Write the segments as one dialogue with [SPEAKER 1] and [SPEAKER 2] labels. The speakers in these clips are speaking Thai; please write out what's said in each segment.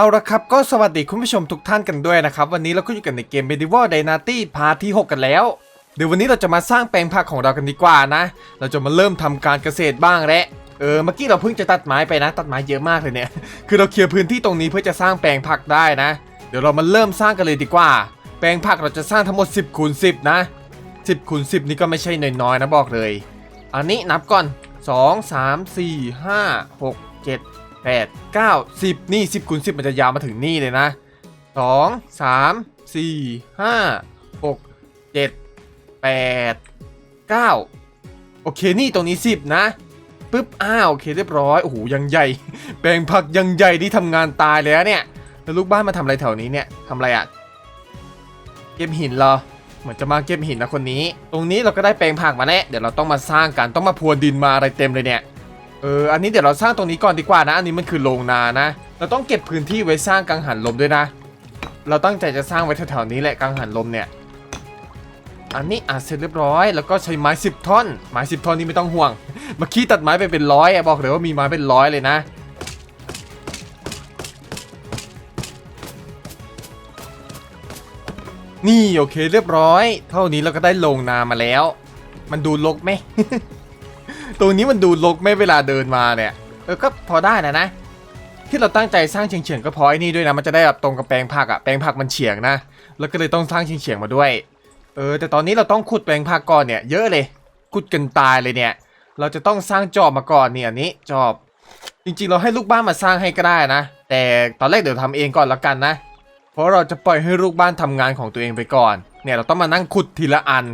[SPEAKER 1] เอาละครับก็สวัสดีคุณผู้ชมทุกท่านกันด้วยนะครับ วันนี้เราก็อยู่กันในเกม Medieval Dynasty พาร์ทที่ 6 กันแล้ว เดี๋ยววันนี้เราจะมาสร้างแปลงผักของเรากันดีกว่านะ เราจะมาเริ่มทำการเกษตรบ้างและเออเมื่อกี้เราเพิ่งจะตัดไม้ไปนะ ตัดไม้เยอะมากเลยเนี่ย คือเราเคลียร์พื้นที่ตรงนี้เพื่อจะสร้างแปลงผักได้นะ เดี๋ยวเรามาเริ่มสร้างกันเลยดีกว่า แปลงผักเราจะสร้างทั้งหมด 10คูณ10 นะ 10คูณ10 นี่ก็ไม่ใช่น้อยๆนะบอกเลย อันนี้นับก่อน 2 3 4 5 6 7 8 9 10 นี่ 10คูณ10 มันจะยาวมาถึงนี่เลยนะ 2 3 4 5 6 7 8 9 โอเคนี่ตรงนี้ 10 นะปึ๊บอ้าวโอเคเรียบร้อยโอ้โหยังใหญ่ แปลงผักยังใหญ่ที่ทำงานตายแล้วเนี่ยแล้วลูกบ้านมาทำอะไรแถวนี้เนี่ยทำอะไรอะเก็บหินเหรอเหมือนจะมาเก็บหินนะคนนี้ ตรงนี้เราก็ได้แปลงผักมาแล้วเดี๋ยวเราต้องมาสร้างกันต้องมาพรวนดินมาอะไรเต็มเลยเนี่ย เออ อันนี้เดี๋ยวเราสร้างตรงนี้ก่อนดีกว่านะ อันนี้มันคือโรงนานะ เราต้องเก็บพื้นที่ไว้สร้างกังหันลมด้วยนะ เราตั้งใจจะสร้างไว้แถวๆนี้แหละกังหันลมเนี่ย อันนี้อะเสร็จเรียบร้อย แล้วก็ใช้ไม้สิบท่อน ไม้สิบท่อนนี่ไม่ต้องห่วง เมื่อกี้ตัดไม้ไปเป็นร้อยอะบอกเลยว่ามีไม้เป็นร้อยเลยนะ นี่โอเคเรียบร้อย เท่านี้เราก็ได้ลงนามาแล้ว มันดูลกไหม ตรงนี้มันดูลกไม่เวลาเดินมาเนี่ย เออก็พอได้นะนะ ที่เราตั้งใจสร้างเฉียงๆก็เพราะไอ้นี่ด้วยนะ มันจะได้แบบตรงกับแปลงผักอะแปลงผักมันเฉียงนะ แล้วก็เลยต้องสร้างเฉียงๆมาด้วย เออ แต่ตอนนี้เราต้องขุดแปลงผักก่อนเนี่ย เยอะเลย ขุดกันตายเลยเนี่ย เราจะต้องสร้างจอบมาก่อนเนี่ยอันนี้จอบ จริงๆ เราให้ลูกบ้านมาสร้างให้ก็ได้นะ แต่ตอนแรกเดี๋ยวทำเองก่อนละกันนะ เพราะเราจะปล่อยให้ลูกบ้านทำงานของตัวเองไปก่อน เนี่ยเราต้องมานั่งขุดทีละอัน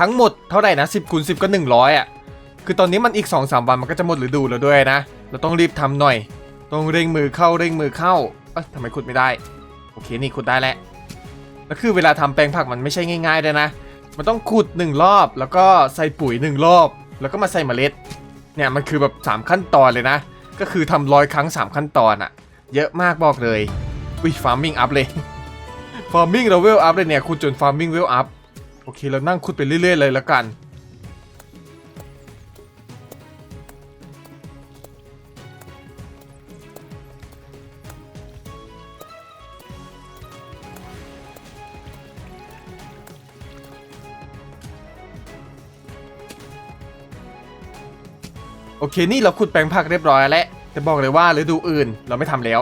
[SPEAKER 1] ทั้งหมดเท่าไหร่นะ10คูณ10 ก็ 100อะ คือตอนนี้มันอีก2-3วันมันก็จะหมดฤดูแล้วด้วยนะ เราต้องรีบทำหน่อย ต้องเร่งมือเข้าเร่งมือเข้า เอ้ยทำไมขุดไม่ได้ โอเคนี่ขุดได้แล้วแล้วคือเวลาทำแปลงผักมันไม่ใช่ง่ายๆด้วยนะ มันต้องขุดหนึ่งรอบ แล้วก็ใส่ปุ๋ยหนึ่งรอบ แล้วก็มาใส่เมล็ด เนี่ยมันคือแบบ 3 ขั้นตอนเลยนะ ก็คือทำร้อยครั้ง 3 ขั้นตอนอะเยอะมากบอกเลย อุ้ยฟาร์มมิ่งอัพเลย ฟาร์มมิ่งเราเวลอัพเลยเนี่ยคุณจนฟาร์มมิ่งเวลอัพ โอเคเรานั่งขุดไปเรื่อยๆเลยแล้วกัน โอเค นี่เราขุดแปลงผักเรียบร้อยแล้วแต่บอกเลยว่าฤดูอื่นเราไม่ทำแล้ว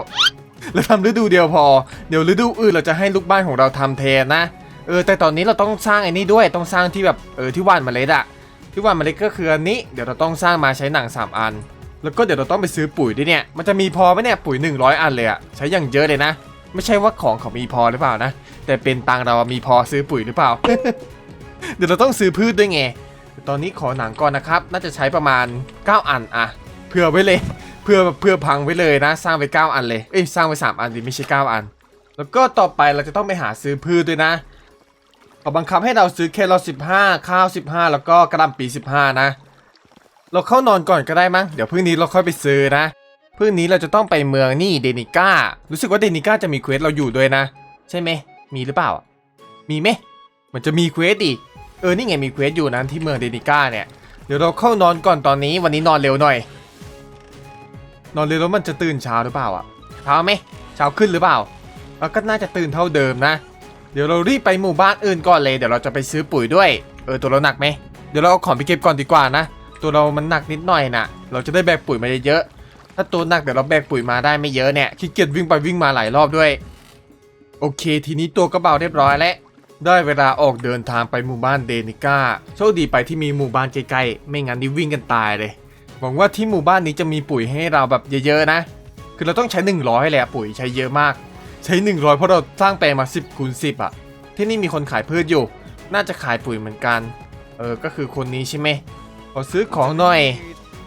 [SPEAKER 1] เราทำฤดูเดียวพอ เดี๋ยวฤดูอื่นเราจะให้ลูกบ้านของเราทำแทนนะ เออ แต่ตอนนี้เราต้องสร้างไอ้นี่ด้วย ต้องสร้างที่แบบ เออ ที่หว่านเมล็ดอะที่หว่านเมล็ดก็คืออันนี้ เดี๋ยวเราต้องสร้างมาใช้หนัง 3 อัน แล้วก็เดี๋ยวเราต้องไปซื้อปุ๋ยด้วยเนี่ย มันจะมีพอไหมเนี่ย ปุ๋ย 100 อันเลยอะใช้อย่างเยอะเลยนะ ไม่ใช่ว่าของเขามีพอหรือเปล่านะ แต่เป็นตังเรามีพอซื้อปุ๋ยหรือเปล่า เดี๋ยวเราต้องซื้อพืชด้วยไง ตอนนี้ขอหนังก่อนนะครับ น่าจะใช้ประมาณ 9 อันอะเผื่อไว้เลย เพื่อเพื่อพังไว้เลยนะ สร้างไป 9 อันเลย เอ้ยสร้างไป 3 อันดิไม่ใช่ 9 อัน แล้วก็ต่อไปเราจะต้องไปหาซื้อพืชด้วยนะเขาบังคับให้เราซื้อแครอท15ข้าว15แล้วก็กระหล่ำปี15นะ เราเข้านอนก่อนก็ได้มั้งเดี๋ยวพรุ่งนี้เราค่อยไปซื้อนะพรุ่งนี้เราจะต้องไปเมืองนี่เดนิก้ารู้สึกว่าเดนิก้าจะมีเควสเราอยู่ด้วยนะ ใช่ไหมมีหรือเปล่า มีไหมมันจะมีเควสดิ เออ นี่ไงมีเควสอยู่นั้นที่เมืองเดนิก้าเนี่ย เดี๋ยวเราเข้านอนก่อนตอนนี้วันนี้นอนเร็วหน่อย นอนเร็วแล้วมันจะตื่นเช้าหรือเปล่าอะเช้าไหมเช้าขึ้นหรือเปล่าแล้วก็น่าจะตื่นเท่าเดิมนะ เดี๋ยวเรารีบไปหมู่บ้านอื่นก่อนเลย เดี๋ยวเราจะไปซื้อปุ๋ยด้วย เออ ตัวเราหนักไหม เดี๋ยวเราเอาของไปเก็บก่อนดีกว่านะ ตัวเรามันหนักนิดหน่อยนะเราจะได้แบกปุ๋ยมาเยอะๆ ถ้าตัวหนักเดี๋ยวเราแบกปุ๋ยมาได้ไม่เยอะเนี่ย ขี้เกียจวิ่งไปวิ่งมาหลายรอบด้วย โอเค ทีนี้ตัวก็เบาเรียบร้อยแล้ว ได้เวลาออกเดินทางไปหมู่บ้านเดนิก้า โชคดีไปที่มีหมู่บ้านใกล้ๆ ไม่งั้นนี่วิ่งกันตายเลย หวังว่าที่หมู่บ้านนี้จะมีปุ๋ยให้เราแบบเยอะๆนะ คือเราต้องใช้ 100เลยอะปุ๋ยใช้เยอะมาก ใช้ 100 เพราะเราสร้างแปลงมา 10คูณ10อะที่นี่มีคนขายพืชอยู่ น่าจะขายปุ๋ยเหมือนกัน เออ ก็คือคนนี้ใช่ไหมขอซื้อของหน่อย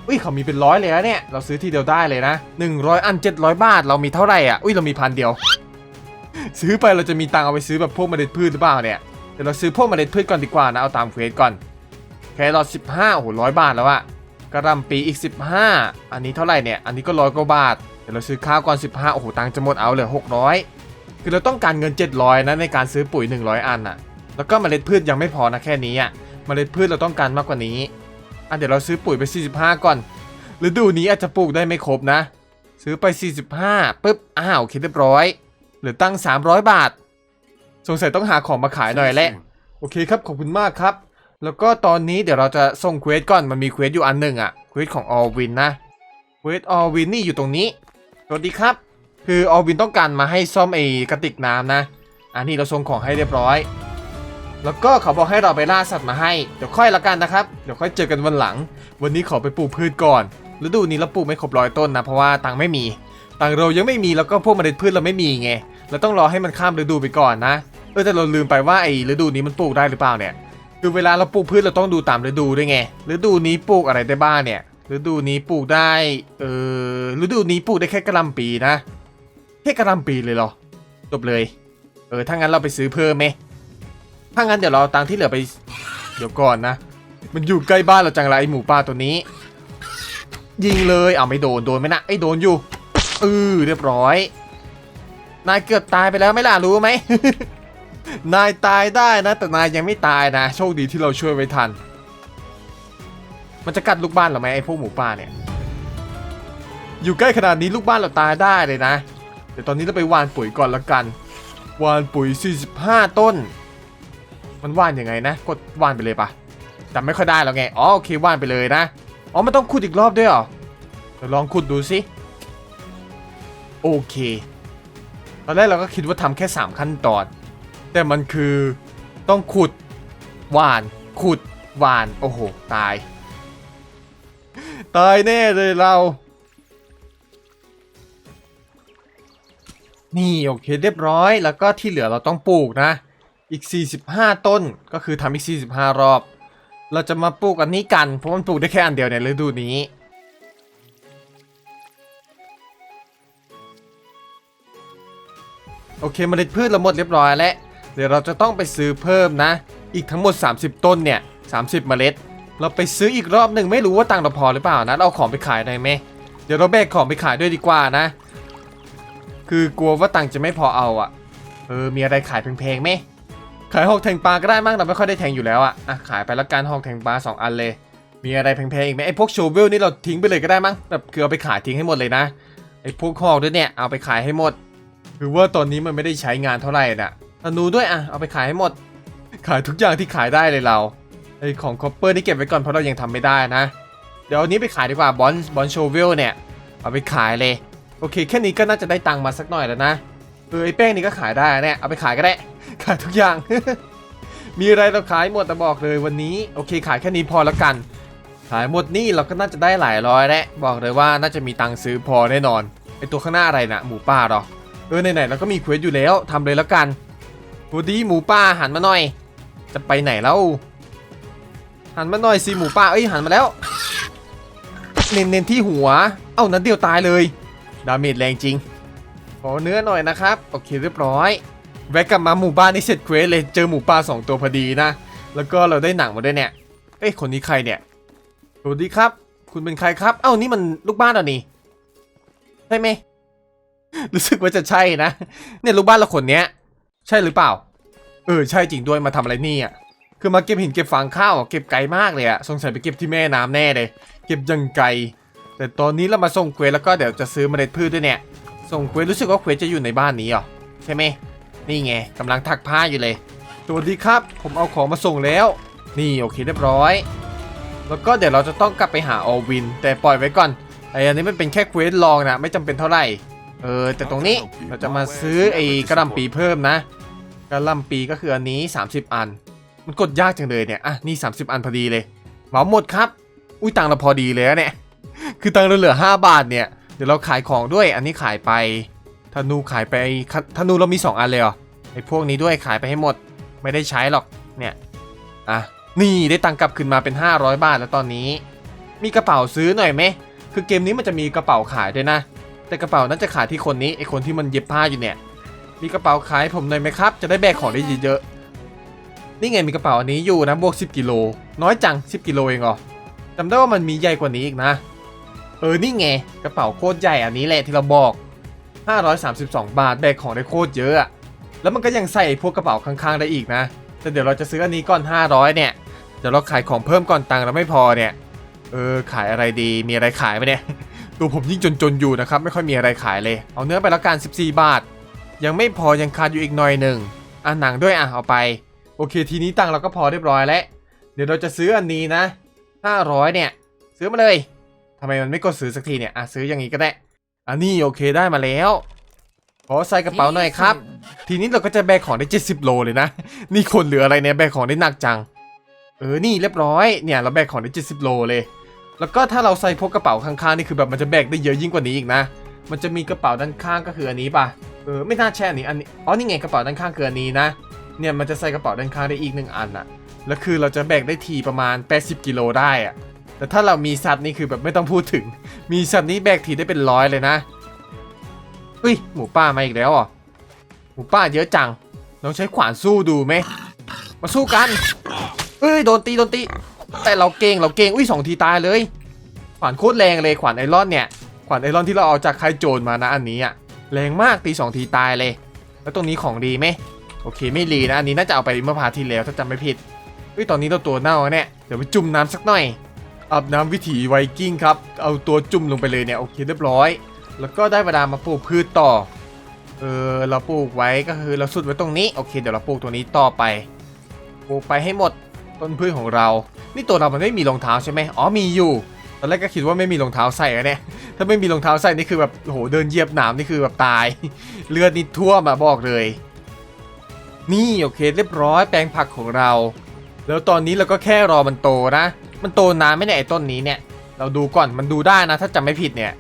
[SPEAKER 1] อุ้ยเขามีเป็นร้อยเลยนะเนี่ย เราซื้อทีเดียวได้เลยนะ 100 อัน 700 บาท เรามีเท่าไหร่อะ อุ้ยเรามีพันเดียว ซื้อไปเราจะมีตังเอาไปซื้อแบบพวกเมล็ดพืชหรือเปล่าเนี่ยเดี๋ยวเราซื้อพวกเมล็ดพืชก่อนดีกว่านะเอาตามเควสก่อนแครอท15โอ้โหร้อยบาทแล้วอะกระลำปีอีก 15 อันนี้เท่าไหร่เนี่ย อันนี้ก็ร้อยกว่าบาท เดี๋ยวเราซื้อข้าวก่อน 15 โอ้โห ตังจะหมดเอาเหลือ 600 คือเราต้องการเงิน 700 นะในการซื้อปุ๋ย 100 อันอะแล้วก็เมล็ดพืชยังไม่พอนะแค่นี้อะเมล็ดพืชเราต้องการมากกว่านี้อะเดี๋ยวเราซื้อปุ๋ยไป 45 ก่อน ฤดูนี้อาจจะปลูกได้ไม่ครบนะ ซื้อไป 45ปุ๊บ อ้าวโอเคเรียบร้อย เหลือตั้ง 300 บาท สงสัยต้องหาของมาขายหน่อยแหละ โอเคครับ ขอบคุณมากครับ แล้วก็ตอนนี้เดี๋ยวเราจะส่งเควสก่อน มันมีเควสอยู่อันหนึ่งอะเควสของออลวินนะ เควสออลวินนี่อยู่ตรงนี้ สวัสดีครับ คือออลวินต้องการมาให้ซ่อมไอ้กระติกน้ำนะ อันนี้เราส่งของให้เรียบร้อย แล้วก็เขาบอกให้เราไปล่าสัตว์มาให้ เดี๋ยวค่อยละกันนะครับ เดี๋ยวค่อยเจอกันวันหลัง วันนี้ขอไปปลูกพืชก่อนฤดูนี้เราปลูกไม่ครบร้อยต้นนะเพราะว่าตังค์ไม่มี ตังค์เรายังไม่มีแล้วก็พวกเมล็ดพืชเราไม่มีไง เราต้องรอให้มันข้ามฤดูไปก่อนนะ เออแต่เราลืมไปว่าไอ้ฤดูนี้มันปลูกได้หรือเปล่าเนี่ย คือเวลาเราปลูกพืชเราต้องดูตามฤดูด้วยไง ฤดูนี้ปลูกอะไรได้บ้างเนี่ย ฤดูนี้ปลูกได้ เออฤดูนี้ปลูกได้แค่กระลำปีนะ แค่กระลำปีเลยเหรอ จบเลย เออ ถ้างั้นเราไปซื้อเพิ่มไหมถ้างั้นเดี๋ยวเราเอาตังค์ที่เหลือไป เดี๋ยวก่อนนะ มันอยู่ใกล้บ้านเราจังไรไอหมูป่าตัวนี้ ยิงเลยเอาไม่โดน โดนไหมนะไอ้โดนอยู่เออเรียบร้อย นายเกือบตายไปแล้วไม่ล่ะรู้ไหม นายตายได้นะ แต่นายยังไม่ตายนะ โชคดีที่เราช่วยไว้ทัน มันจะกัดลูกบ้านเราไหมไอ้พวกหมูป่าเนี่ย อยู่ใกล้ขนาดนี้ลูกบ้านเราตายได้เลยนะ เดี๋ยวตอนนี้เราไปวานปุ๋ยก่อนละกันวานปุ๋ย 45 ต้น มันว่านยังไงนะ กดว่านไปเลยปะจำไม่ค่อยได้แล้วไง อ๋อโอเคว่านไปเลยนะ อ๋อมันต้องขุดอีกรอบด้วยเหรอเดี๋ยวลองขุดดูสิ โอเค ตอนแรกเราก็คิดว่าทำแค่ 3 ขั้นตอน แต่มันคือต้องขุดหวาน ขุดหวาน โอ้โห ตาย ตายแน่เลยเรา นี่โอเคเรียบร้อย แล้วก็ที่เหลือเราต้องปลูกนะ อีก 45 ต้น ก็คือทำอีก 45 รอบ เราจะมาปลูกอันนี้กัน เพราะมันปลูกได้แค่อันเดียวในฤดูนี้ โอเคเมล็ดพืชเราหมดเรียบร้อยแล้ว เดี๋ยวเราจะต้องไปซื้อเพิ่มนะ อีกทั้งหมด 30 ต้นเนี่ย30 เมล็ด เราไปซื้ออีกรอบหนึ่งไม่รู้ว่าตังค์เราพอหรือเปล่านะเราเอาของไปขายได้ไหมเดี๋ยวเราแบกของไปขายด้วยดีกว่านะ คือกลัวว่าตังค์จะไม่พอเอาอะเออมีอะไรขายแพงๆไหมขายหอกแทงปลาก็ได้มั้งเราไม่ค่อยได้แทงอยู่แล้วอะอะขายไปแล้วกันหอกแทงปลาสองอันเลย มีอะไรแพงๆอีกไหมไอ้พวกโชเวลนี่เราทิ้งไปเลยก็ได้มั้งแบบคือเอาไปขายทิ้งให้หมดเลยนะไอ้พวกหอกด้วยเนี่ยเอาไปขายให้หมด คือว่าตอนนี้มันไม่ได้ใช้งานเท่าไหร่น่ะธนูด้วยอะเอาไปขายให้หมด ขายทุกอย่างที่ขายได้เลยเราไอ้ของคอปเปอร์นี่เก็บไว้ก่อนเพราะเรายังทำไม่ได้นะ เดี๋ยวอันนี้ไปขายดีกว่าบอลบอลโชเวลเนี่ยเอาไปขายเลย โอเคแค่นี้ก็น่าจะได้ตังค์มาสักหน่อยแล้วนะเออไอ้แป้งนี่ก็ขายได้เนี่ยเอาไปขายก็ได้ ขายทุกอย่าง มีอะไรเราขายหมดแต่บอกเลยวันนี้โอเค ขายแค่นี้พอแล้วกัน ขายหมดนี่เราก็น่าจะได้หลายร้อยแล้วบอกเลยว่าน่าจะมีตังค์ซื้อพอแน่นอนไอตัวข้างหน้าอะไรนะหมูป่าหรอ ออไหนๆเราก็มีเควสอยู่แล้วทำเลยแล้วกันพูดีหมูป่าหันมาหน่อย จะไปไหนแล้ว หันมาหน่อยสิหมูป่าเอ้ยหันมาแล้วเน้นเน้นที่หัว เอ้านัดเดียวตายเลย ดาเมจแรงจริง ขอเนื้อหน่อยนะครับ โอเคเรียบร้อย แวะกลับมาหมู่บ้านนี่เสร็จเควสเลยเจอหมูป่าสองตัวพอดีนะ แล้วก็เราได้หนังมาด้วยเนี่ย เอ้ยคนนี้ใครเนี่ยสวัสดีครับ คุณเป็นใครครับ เอ้านี่มันลูกบ้านเหรอนี่ใช่ไหม รู้สึกว่าจะใช่นะ เนี่ยลูกบ้านเราคนเนี้ย ใช่หรือเปล่า เออใช่จริงด้วยมาทำอะไรนี่อะคือมาเก็บหินเก็บฟางข้าวเก็บไกลมากเลยอะสงสัยไปเก็บที่แม่น้ำแน่เลย เก็บยังไกล แต่ตอนนี้เรามาส่งเควสแล้วก็เดี๋ยวจะซื้อเมล็ดพืชด้วยเนี่ย ส่งเควสรู้สึกว่าเควสจะอยู่ในบ้านนี้เหรอใช่ไหมนี่ไงกำลังถักผ้าอยู่เลยสวัสดีครับ ผมเอาของมาส่งแล้ว นี่โอเคเรียบร้อย แล้วก็เดี๋ยวเราจะต้องกลับไปหาออวิน แต่ปล่อยไว้ก่อนไอ้อันนี้มันเป็นแค่เควสลองนะไม่จำเป็นเท่าไหร่ เออแต่ตรงนี้เราจะมาซื้อไอ้กระลำปีเพิ่มนะกระลำปีก็คืออันนี้ 30 อัน มันกดยากจังเลยเนี่ยอะนี่ 30 อันพอดีเลยเหมาหมดครับ อุ้ยตังเราพอดีเลยนะเนี่ยคือตังเราเหลือ 5 บาทเนี่ยเดี๋ยวเราขายของด้วยอันนี้ขายไปธนูขายไปธนูเรามี 2 อันเลยเหรอไอ้พวกนี้ด้วยขายไปให้หมดไม่ได้ใช้หรอกเนี่ยอะนี่ได้ตังกลับคืนมาเป็น 500 บาทแล้วตอนนี้ มีกระเป๋าซื้อหน่อยไหมคือเกมนี้มันจะมีกระเป๋าขายด้วยนะ แต่กระเป๋านั้นจะขายที่คนนี้ไอคนที่มันเย็บผ้าอยู่เนี่ย มีกระเป๋าขายผมหน่อยไหมครับ จะได้แบกของได้เยอะๆนี่ไงมีกระเป๋าอันนี้อยู่นะบวก 10 กิโล น้อยจัง 10 กิโลเองเหรอจำได้ว่ามันมีใหญ่กว่านี้อีกนะ เออนี่ไงกระเป๋าโคตรใหญ่อันนี้แหละที่เราบอก 532 บาทแบกของได้โคตรเยอะอะแล้วมันก็ยังใส่พวกกระเป๋าข้างๆได้อีกนะ แต่เดี๋ยวเราจะซื้ออันนี้ก่อน 500 เนี่ยเดี๋ยวเราขายของเพิ่มก่อนตังค์เราไม่พอเนี่ย เออขายอะไรดีมีอะไรขายไหมเนี่ย ตัวผมยิ่งจนๆอยู่นะครับ ไม่ค่อยมีอะไรขายเลย เอาเนื้อไปละกัน14 บาท ยังไม่พอยังขาดอยู่อีกหน่อยหนึ่งอะหนังด้วยอะเอาไป โอเค ทีนี้ตังเราก็พอเรียบร้อยแล้ว เดี๋ยวเราจะซื้ออันนี้นะ500เนี่ย ซื้อมาเลยทำไมมันไม่กดซื้อสักทีเนี่ยอะซื้ออย่างนี้ก็ได้อันนี้โอเคได้มาแล้วขอใส่กระเป๋าหน่อยครับ ทีนี้เราก็จะแบกของได้ 70 โลเลยนะ นี่คนเหลืออะไรเนี่ยแบกของได้หนักจัง เออ นี่เรียบร้อย เนี่ยเราแบกของได้ 70 โลเลย แล้วก็ถ้าเราใส่พวกกระเป๋าข้างๆนี่คือแบบมันจะแบกได้เยอะยิ่งกว่านี้อีกนะ มันจะมีกระเป๋าด้านข้างก็คืออันนี้ป่ะ เออไม่น่าแช่นนี้อันนี้ อ๋อนี่ไงกระเป๋าด้านข้างคืออันนี้นะ เนี่ยมันจะใส่กระเป๋าด้านข้างได้อีกหนึ่งอันอะแล้วคือเราจะแบกได้ทีประมาณ 80 กิโลได้อะแต่ถ้าเรามีสัตว์นี่คือแบบไม่ต้องพูดถึง มีสัตว์นี้แบกทีได้เป็นร้อยเลยนะ อุ้ยหมูป่ามาอีกแล้วอะหมูป่าเยอะจังลองใช้ขวานสู้ดูไหม มาสู้กัน เอ้ยโดนตีโดนตี แต่เราเก่งเราเก่งอุ้ยสองทีตายเลย ขวานโคตรแรงเลยขวานไอรอนเนี่ย ขวานไอรอนที่เราเอาจากใค่ายโจรมานะอันนี้อะแรงมากตีสองทีตายเลย แล้วตรงนี้ของดีไหมโอเคไม่รีนะอันนี้น่าจะเอาไปเมื่อพาที่แล้วถ้าจำไม่ผิดเฮ้ยตอนนี้เราตัวเน่าเนี่ยเดี๋ยวไปจุ่มน้ำสักหน่อยอาบน้ำวิถีไวกิ้งครับเอาตัวจุ่มลงไปเลยเนี่ยโอเคเรียบร้อย แล้วก็ได้เวลามาปลูกพืชต่อเออเราปลูกไว้ก็คือเราสุดไว้ตรงนี้โอเคเดี๋ยวเราปลูกตัวนี้ต่อไปปลูกไปให้หมด ต้นพืชของเรา นี่ตัวเรามันไม่มีรองเท้าใช่ไหมอ๋อมีอยู่ตอนแรกก็คิดว่าไม่มีรองเท้าใส่อะเนี่ยถ้าไม่มีรองเท้าใส่นี่คือแบบโหเดินเหยียบหนามนี่คือแบบตาย เลือดนี่ท่วมมาบอกเลย นี่โอเคเรียบร้อยแปลงผักของเรา แล้วตอนนี้เราก็แค่รอมันโตนะ มันโตนานไม่เนี่ยไอ้ต้นนี้เนี่ย เราดูก่อนมันดูได้นะ ถ้าจำไม่ผิดเนี่ย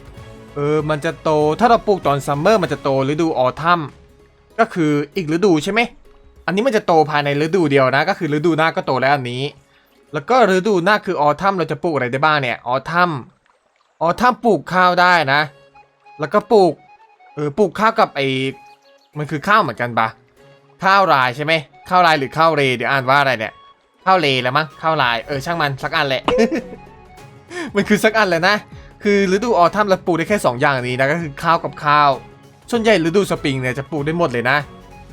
[SPEAKER 1] เออมันจะโตถ้าเราปลูกตอนซัมเมอร์มันจะโตฤดูออทัมก็คืออีกฤดูใช่ไหม อันนี้มันจะโตภายในฤดูเดียวนะ ก็คือฤดูหน้าก็โตแล้วอันนี้ แล้วก็ฤดูหน้าคือออทัมเราจะปลูกอะไรได้บ้างเนี่ยออทัมออทัมปลูกข้าวได้นะ แล้วก็ปลูกเออปลูกข้าวกับไอมันคือข้าวเหมือนกันปะข้าวรายใช่ไหมข้าวรายหรือข้าวเรเดี๋ยวอ่านว่าอะไรเนี่ยข้าวเลแล้วมั้งข้าวลายเออช่างมันสักอันแหละ มันคือสักอันเลยนะ คือฤดูออทัมเราปลูกได้แค่ 2 อย่างนี้นะก็คือข้าวกับข้าวส่วนใหญ่ฤดูสปริงเนี่ยจะปลูกได้หมดเลยนะ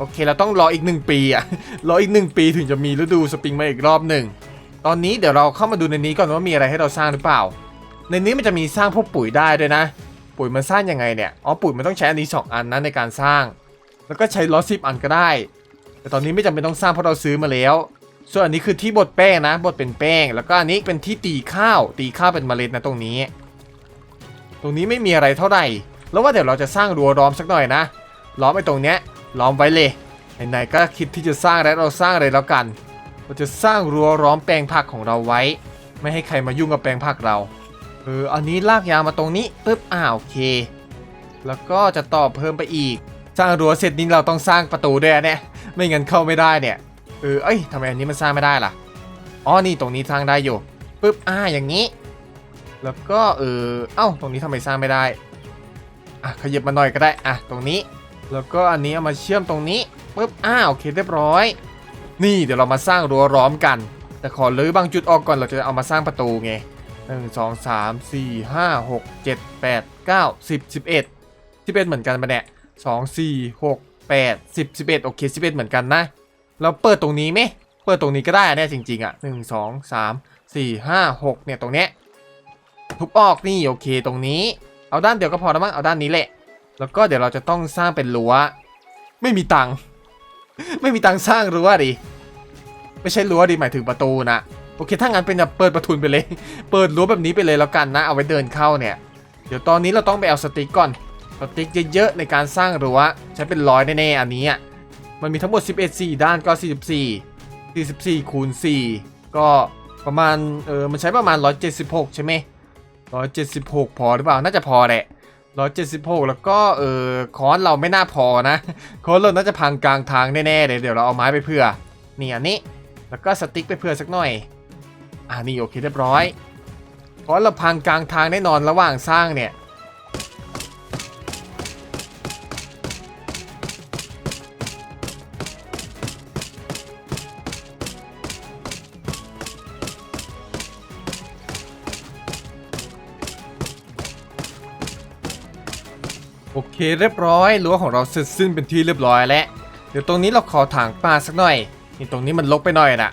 [SPEAKER 1] โอเค เราต้องรออีก 1 ปีอะรออีก 1 ปีถึงจะมีฤดูสปริงมาอีกรอบหนึ่ง ตอนนี้เดี๋ยวเราเข้ามาดูในนี้ก่อนว่ามีอะไรให้เราสร้างหรือเปล่า ในนี้มันจะมีสร้างพวกปุ๋ยได้ด้วยนะ ปุ๋ยมันสร้างยังไงเนี่ย อ๋อ ปุ๋ยมันต้องใช้อันนี้สองอันนะในการสร้าง แล้วก็ใช้ล้อตสิบอันก็ได้ แต่ตอนนี้ไม่จำเป็นต้องสร้างเพราะเราซื้อมาแล้ว ส่วนอันนี้คือที่บดแป้งนะ บดเป็นแป้ง แล้วก็อันนี้เป็นที่ตีข้าว ตีข้าวเป็นเมล็ดนะตรงนี้ ตรงนี้ไม่มีอะไรเท่าไหร่ แล้วว่าเดี๋ยวเราจะสร้างรั้วล้อมสักหน่อยนะ ล้อมไอ้ตรงเนี้ย ล้อมไว้เลยไหนๆก็คิดที่จะสร้างแล้วเราสร้างเลยแล้วกัน เราจะสร้างรั้วล้อมแปลงผักของเราไว้ ไม่ให้ใครมายุ่งกับแปลงผักเราเอออันนี้ลากยาวมาตรงนี้ปึ๊บอ่าวโอเค แล้วก็จะต่อเพิ่มไปอีก สร้างรั้วเสร็จนี้เราต้องสร้างประตูด้วยเนี่ยไม่งั้นเข้าไม่ได้เนี่ยเออเอ้ยทำไมอันนี้มันสร้างไม่ได้ล่ะอ๋อนี่ตรงนี้สร้างได้อยู่ปึ๊บอ่าอย่างนี้ แล้วก็เออเอ้าตรงนี้ทำไมสร้างไม่ได้อะขยับมาหน่อยก็ได้อะตรงนี้ แล้วก็อันนี้เอามาเชื่อมตรงนี้ปึ๊บอ่าโอเคเรียบร้อย นี่เดี๋ยวเรามาสร้างรั้วล้อมกัน แต่ขอรื้อบางจุดออกก่อนเราจะเอามาสร้างประตูไงหนึ่งสองสามสี่ห้าหกเจ็ดแปดเก้าสิบสิบเอ็ดสิบเอ็ดเหมือนกันปะเนี่ยสองสี่หกแปดสิบสิบเอ็ดโอเคสิบเอ็ดเหมือนกันนะ เราเปิดตรงนี้ไหมเปิดตรงนี้ก็ได้อะเนี่ยจริงๆอะหนึ่งสองสามสี่ห้าหกเนี่ยตรงเนี้ยทุบออกนี่โอเคตรงนี้ เอาด้านเดียวก็พอแล้วมั้งเอาด้านนี้แหละ แล้วก็เดี๋ยวเราจะต้องสร้างเป็นรั้ว ไม่มีตังค์ไม่มีตังค์สร้างรั้วดิไม่ใช่รั้วดิหมายถึงประตูนะโอเคถ้างั้นเป็นแบบเปิดประทุนไปเลย เปิดรั้วแบบนี้ไปเลยแล้วกันนะเอาไว้เดินเข้าเนี่ย เดี๋ยวตอนนี้เราต้องไปเอาสติ๊กก่อนสติ๊กเยอะๆในการสร้างรั้วใช้เป็นร้อยแน่ๆอันนี้อะมันมีทั้งหมด 11 4 ด้านก็ 44 44คูณ4ก็ประมาณเออมันใช้ประมาณ 176 ใช่ไหม176 พอหรือเปล่าน่าจะพอแหละ ร้อยเจ็ดสิบหกแล้วก็เออค้อนเราไม่น่าพอนะค้อนเราน่าจะพังกลางทางแน่ๆเลยเดี๋ยวเราเอาไม้ไปเพื่อนี่อันนี้แล้วก็สติ๊กไปเพื่อสักหน่อยอ่านี่โอเคเรียบร้อยค้อนเราพังกลางทางแน่นอนระหว่างสร้างเนี่ย โอเคเรียบร้อยรั้วของเราเสร็จสิ้นเป็นที่เรียบร้อยแล้วเดี๋ยวตรงนี้เราขอถางปลาสักหน่อยนี่ตรงนี้มันลกไปหน่อยนะ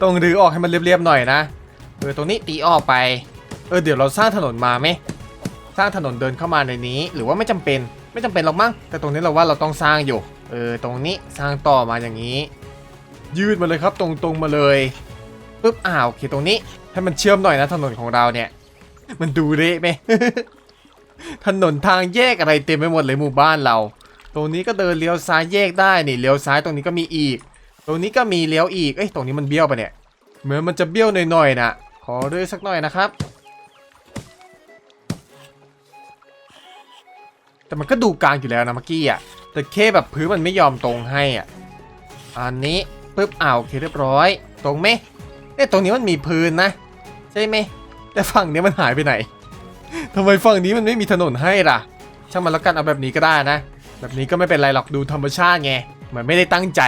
[SPEAKER 1] ต้องรื้อออกให้มันเรียบๆหน่อยนะเออตรงนี้ตีออกไปเออเดี๋ยวเราสร้างถนนมาไหมสร้างถนนเดินเข้ามาในนี้ หรือว่าไม่จำเป็นไม่จำเป็นหรอกมั้งแต่ตรงนี้เราว่าเราต้องสร้างอยู่เออตรงนี้สร้างต่อมาอย่างนี้ ยืดมาเลยครับตรงๆมาเลยปุ๊บอ้าวโอเคตรงนี้ให้มันเชื่อมหน่อยนะถนนของเราเนี่ย มันดูเละไหม ถนนทางแยกอะไรเต็มไปหมดเลยหมู่บ้านเรา ตรงนี้ก็เดินเลี้ยวซ้ายแยกได้นี่เลี้ยวซ้ายตรงนี้ก็มีอีก ตรงนี้ก็มีเลี้ยวอีกเอ้ยตรงนี้มันเบี้ยวปะเนี่ยเหมือนมันจะเบี้ยวหน่อยๆนะขอด้วยสักหน่อยนะครับ แต่มันก็ดูกลางอยู่แล้วนะเมื่อกี้อะแต่แค่แบบพื้นมันไม่ยอมตรงให้อะอันนี้ปึ๊บอ้าวโอเคเรียบร้อย ตรงไหมเอ๊ะตรงนี้มันมีพื้นนะ ใช่ไหมแต่ฝั่งนี้มันหายไปไหน ทำไมฝั่งนี้มันไม่มีถนนให้ล่ะ ช่างมันแล้วกันเอาแบบนี้ก็ได้นะ แบบนี้ก็ไม่เป็นไรหรอกดูธรรมชาติไงเหมือนไม่ได้ตั้งใจ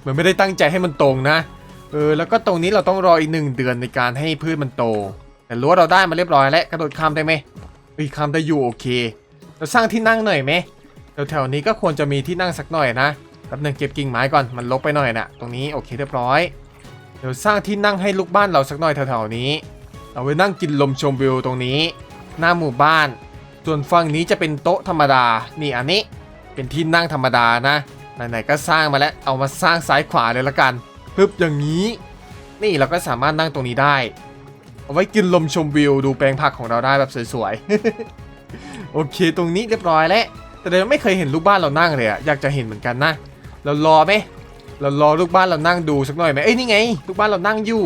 [SPEAKER 1] เหมือนไม่ได้ตั้งใจให้มันตรงนะ เออแล้วก็ตรงนี้เราต้องรออีกหนึ่งเดือนในการให้พืชมันโต แต่รั้วเราได้มาเรียบร้อยแล้วกระโดดข้ามได้ไหมอ้ยข้ามได้อยู่โอเค เราสร้างที่นั่งหน่อยไหมแถวๆนี้ก็ควรจะมีที่นั่งสักหน่อยนะแป๊บนึงเก็บกิ่งไม้ก่อนมันลกไปหน่อยนะตรงนี้โอเคเรียบร้อยเดี๋ยวสร้างที่นั่งให้ลูกบ้านเราสักหน่อยแถวๆนี้ เอาไว้นั่งกินลมชมวิวตรงนี้ หน้าหมู่บ้าน ส่วนฝั่งนี้จะเป็นโต๊ะธรรมดา นี่อันนี้เป็นที่นั่งธรรมดานะไหนๆก็สร้างมาแล้วเอามาสร้างซ้ายขวาเลยละกันปึ๊บอย่างนี้ นี่เราก็สามารถนั่งตรงนี้ได้ เอาไว้กินลมชมวิวดูแปลงผักของเราได้แบบสวยๆ โอเค ตรงนี้เรียบร้อยแล้ว แต่เรายังไม่เคยเห็นลูกบ้านเรานั่งเลยอะอยากจะเห็นเหมือนกันนะ เรารอไหมเรารอลูกบ้านเรานั่งดูสักหน่อยไหมเอ้ยนี่ไง ลูกบ้านเรานั่งอยู่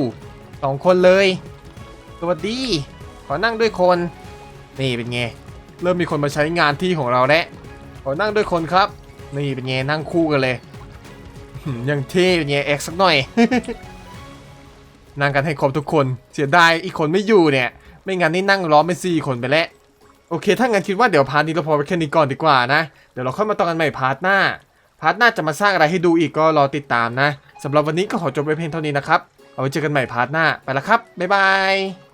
[SPEAKER 1] สองคนเลย สวัสดี ขอนั่งด้วยคน นี่เป็นไง เริ่มมีคนมาใช้งานที่ของเราแล้วขอนั่งด้วยคนครับ นี่เป็นไงนั่งคู่กันเลยหืมยังเท่เป็นไงแอคสักหน่อย นั่งกันให้ครบทุกคน เสียดายอีกคนไม่อยู่เนี่ย ไม่งั้นนี่นั่งล้อมไปสี่คนไปแล้วโอเค ถ้างั้นคิดว่าเดี๋ยวพาร์ทนี้เราพอไปแค่นี้ก่อนดีกว่านะ เดี๋ยวเราค่อยมาต่อกันใหม่พาร์ทหน้า พาร์ทหน้าจะมาสร้างอะไรให้ดูอีกก็รอติดตามนะสำหรับวันนี้ก็ขอจบไปเพียงเท่านี้นะครับ เอาไว้เจอกันใหม่พาร์ทหน้า ไปละครับ บ๊ายบาย